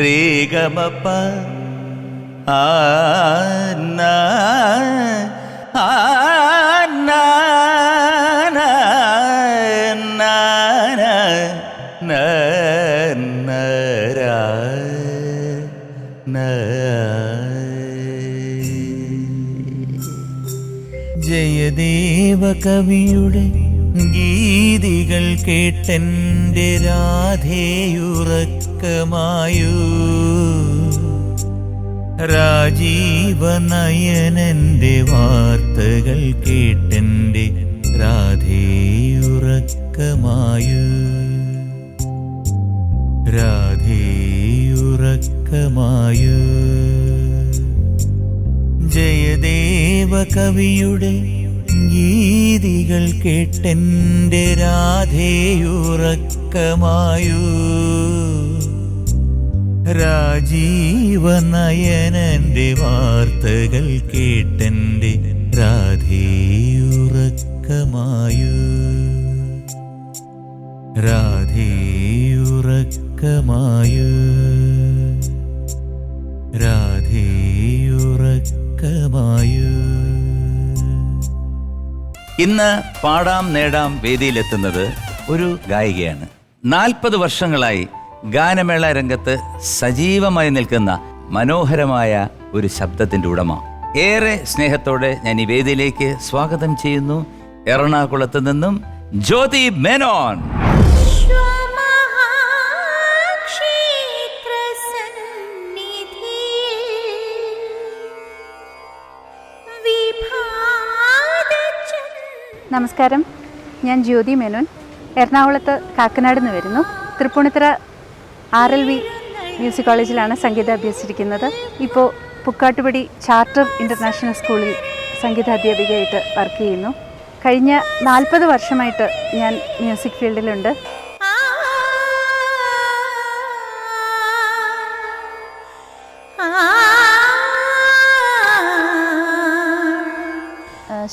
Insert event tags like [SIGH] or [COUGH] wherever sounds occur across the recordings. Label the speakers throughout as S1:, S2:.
S1: രേഗമപ്പ ആന്ന. ജയദേവ കവിയുടെ ഗീതികൾ കേട്ടെന്റെ രാധേയുറക്കമായു? രാജീവനയനന്റെ വാർത്തകൾ കേട്ടെന്റെ രാധേയുറക്കമായു? രാധേയുറക്കമായു? ജയദേവ കവിയുടെ കേട്ടെന്റെ രാധേയുറക്കമായു. രാജീവനയനന്റെ വാർത്തകൾ കേട്ടെന്റെ രാധേയുറക്കമായു. രാധേയുറക്കമായു. രാധേയുറക്കമായൂ. ഇന്ന് പാടാം നേടാം വേദിയിലെത്തുന്നത് ഒരു ഗായികയാണ്. നാൽപ്പത് വർഷങ്ങളായി ഗാനമേള രംഗത്ത് സജീവമായി നിൽക്കുന്ന മനോഹരമായ ഒരു ശബ്ദത്തിന്റെ ഉടമ. ഏറെ സ്നേഹത്തോടെ ഞാൻ ഈ വേദിയിലേക്ക് സ്വാഗതം ചെയ്യുന്നു. എറണാകുളത്ത് നിന്നും ജ്യോതി മേനോൻ.
S2: നമസ്കാരം. ഞാൻ ജ്യോതി മേനോൻ. എറണാകുളത്ത് കാക്കനാട് നിന്ന് വരുന്നു. Tripunithura R L V music കോളേജിലാണ് സംഗീതം അഭ്യസിച്ചിരിക്കുന്നത്. ഇപ്പോൾ പുക്കാട്ടുപടി ചാർട്ടർ ഇന്റർനാഷണൽ സ്കൂളിൽ സംഗീതാധ്യാപികയായിട്ട് വർക്ക് ചെയ്യുന്നു. കഴിഞ്ഞ നാൽപ്പത് വർഷമായിട്ട് ഞാൻ മ്യൂസിക് ഫീൽഡിലുണ്ട്.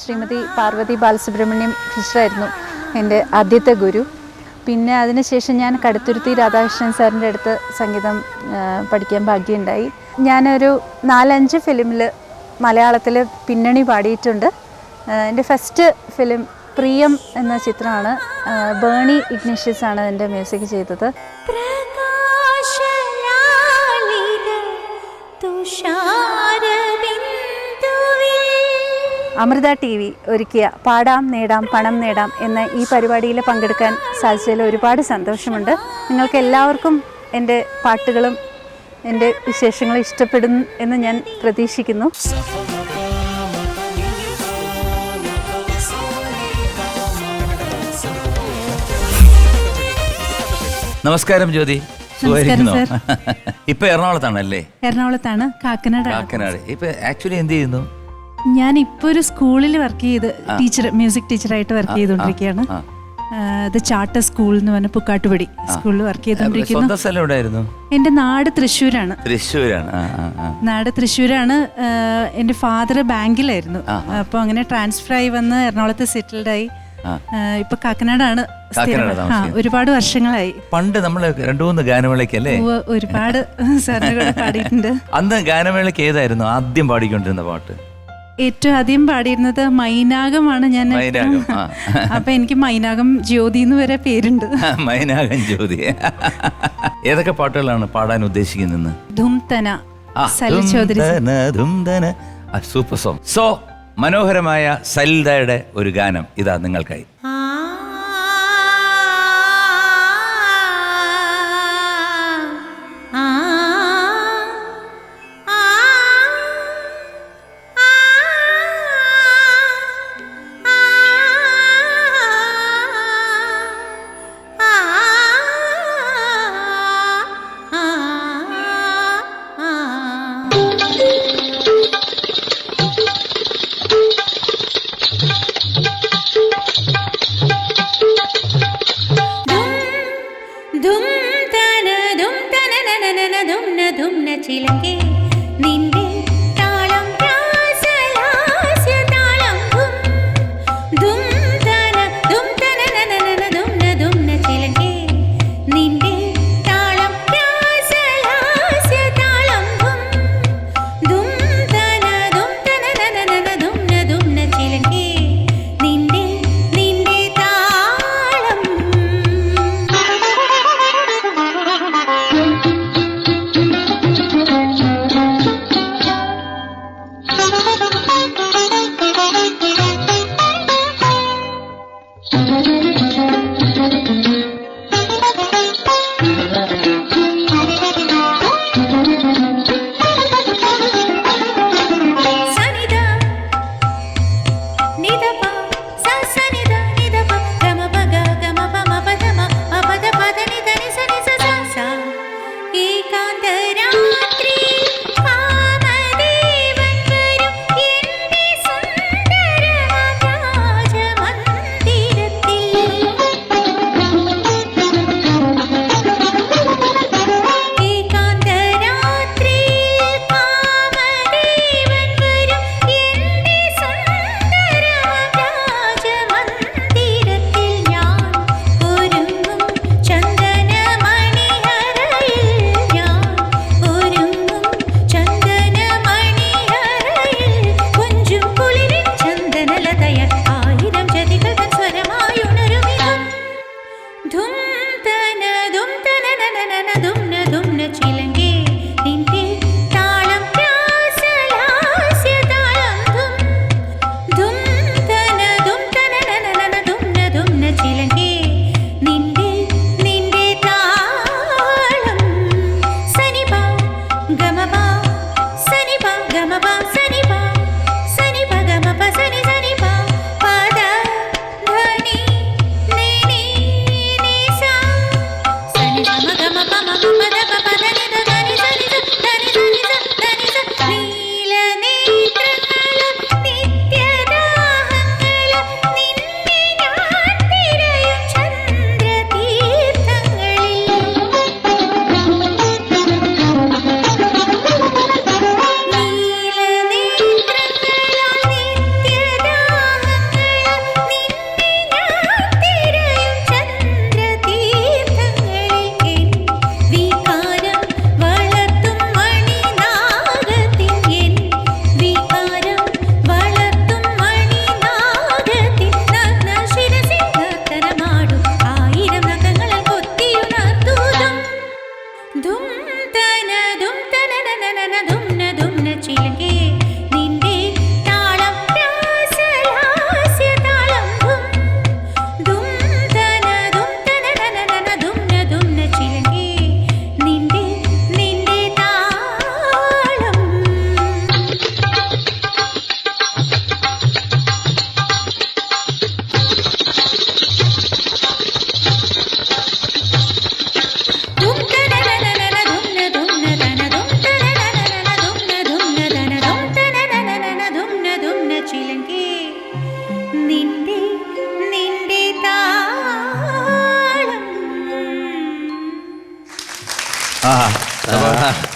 S2: ശ്രീമതി പാർവതി ബാലസുബ്രഹ്മണ്യം ഫിഷറായിരുന്നു എന്റെ ആദ്യത്തെ ഗുരു. പിന്നെ അതിനുശേഷം ഞാൻ കടുത്തുരുത്തി രാധാകൃഷ്ണൻ സാറിന്റെ അടുത്ത് സംഗീതം പഠിക്കാൻ ഭാഗ്യമുണ്ടായി. ഞാനൊരു നാലഞ്ച് ഫിലിമിൽ മലയാളത്തിൽ പിന്നണി പാടിയിട്ടുണ്ട്. എന്റെ ഫസ്റ്റ് ഫിലിം പ്രിയം എന്ന ചിത്രമാണ് ബേണി ഇഗ്നിഷ്യസ് ആണ് എന്റെ മ്യൂസിക് ചെയ്തത്. അമൃത ടി വി ഒരുക്കിയ പാടാം നേടാം പണം നേടാം എന്ന ഈ പരിപാടിയിൽ പങ്കെടുക്കാൻ സാധിച്ചതിൽ ഒരുപാട് സന്തോഷമുണ്ട്. നിങ്ങൾക്ക് എല്ലാവർക്കും എന്റെ പാട്ടുകളും എന്റെ വിശേഷങ്ങളും ഇഷ്ടപ്പെടും എന്ന് ഞാൻ പ്രതീക്ഷിക്കുന്നു.
S1: നമസ്കാരം ജ്യോതി. ഇപ്പൊ എറണാകുളത്താണല്ലേ
S2: എറണാകുളത്താണ് കാക്കനാട്
S1: കാക്കനാട്. ഇപ്പൊ ആക്ച്വലി എന്ത് ചെയ്യുന്നു?
S2: ഞാൻ ഇപ്പോൾ ഒരു സ്കൂളിൽ വർക്ക് ചെയ്ത് ടീച്ചർ മ്യൂസിക് ടീച്ചറായിട്ട് വർക്ക് ചെയ്തുകൊണ്ടിരിക്കുകയാണ്
S1: ദ
S2: ഇത് ചാട്ടർ സ്കൂൾ എന്ന് പറഞ്ഞ പുക്കാട്ടുപടി സ്കൂളിൽ വർക്ക് ചെയ്തുകൊണ്ടിരിക്കുന്നു എന്റെ നാട് തൃശ്ശൂരാണ്.
S1: തൃശ്ശൂരാണ്.
S2: നാട് തൃശ്ശൂരാണ്. എന്റെ ഫാദർ ബാങ്കിലായിരുന്നു. അപ്പൊ അങ്ങനെ ട്രാൻസ്ഫർ ആയി വന്ന് എറണാകുളത്ത് സെറ്റിൽഡ് ആയി. ഇപ്പൊ കാക്കനാടാണ്. ഒരുപാട് വർഷങ്ങളായി.
S1: പണ്ട് നമ്മൾ രണ്ടു മൂന്ന് ഗാനമേളയ്ക്ക് അല്ലേ
S2: ഒരുപാട് പാടിയിട്ടുണ്ട്.
S1: അന്ന് ഗാനമേളയ്ക്ക് ഏതായിരുന്നു? ആദ്യം പാടിക്കൊണ്ടിരുന്ന പാട്ട്?
S2: ഏറ്റവും ആദ്യം പാടിയിരുന്നത് മൈനാകമാണ് ഞാൻ.
S1: മൈനാകം, ആ. [LAUGHS]
S2: അപ്പൊ എനിക്ക് മൈനാകം ജ്യോതി എന്ന് വരെ പേരുണ്ട്. [LAUGHS]
S1: മൈനാകൻ ജ്യോതി. ഏതൊക്കെ പാട്ടുകളാണ് പാടാൻ ഉദ്ദേശിക്കുന്നത്
S2: ധുംതന
S1: ആ,
S2: ചൗധരി
S1: ആ, സൂപ്പർ സോങ്. സോ മനോഹരമായ സലിതയുടെ ഒരു ഗാനം ഇതാ നിങ്ങൾക്കായി.
S3: ధుమ్ తన ధుమ్ తన నన నన ధుమ్న న చిలకే
S2: నిండి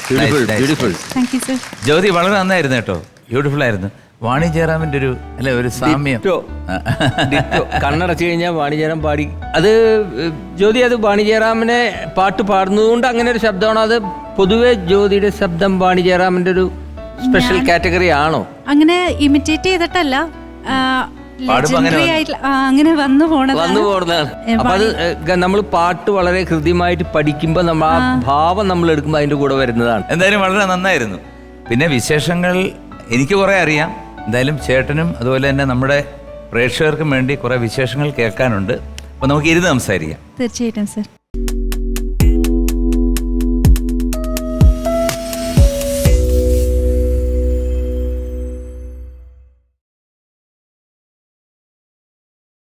S4: beautiful beautiful
S5: thank you sir
S2: Jyothi വളരെ നന്നായിരുന്നു കേട്ടോ. ബ്യൂട്ടിഫുൾ ആയിരുന്നു. വാണി ജയറാമിന്റെ ഒരു അല്ലെ ഒരു സാമ്യം.
S4: കണ്ണടച്ചു കഴിഞ്ഞാൽ വാണിജ്യറാം പാടി. അത് ജ്യോതി അത് വാണിജ്യറാമിനെ പാട്ട് പാടുന്നതുകൊണ്ട് അങ്ങനെ ഒരു ശബ്ദമാണോ? അത് പൊതുവെ ജ്യോതിയുടെ ശബ്ദം വാണിജ്യറാമിന്റെ ഒരു സ്പെഷ്യൽ കാറ്റഗറി ആണോ?
S5: അങ്ങനെ ഇമിറ്റേറ്റ് ചെയ്തിട്ടല്ല.
S2: അങ്ങനെ വന്നു.
S5: വന്നു പോണതാണ്.
S4: അപ്പൊ അത് നമ്മൾ പാട്ട് വളരെ ഹൃദ്യമായിട്ട് പഠിക്കുമ്പോൾ നമ്മൾ ആ. ഭാവം നമ്മൾ എടുക്കുമ്പോൾ അതിന്റെ കൂടെ വരുന്നതാണ്.
S2: എന്തായാലും വളരെ നന്നായിരുന്നു. പിന്നെ വിശേഷങ്ങൾ എനിക്ക് കുറെ അറിയാം. എന്തായാലും ചേട്ടനും അതുപോലെ തന്നെ നമ്മുടെ പ്രേക്ഷകർക്കും വേണ്ടി കുറെ വിശേഷങ്ങൾ കേൾക്കാനുണ്ട്. അപ്പൊ നമുക്ക് ഇരുന്ന് സംസാരിക്കാം.
S5: തീർച്ചയായിട്ടും സർ.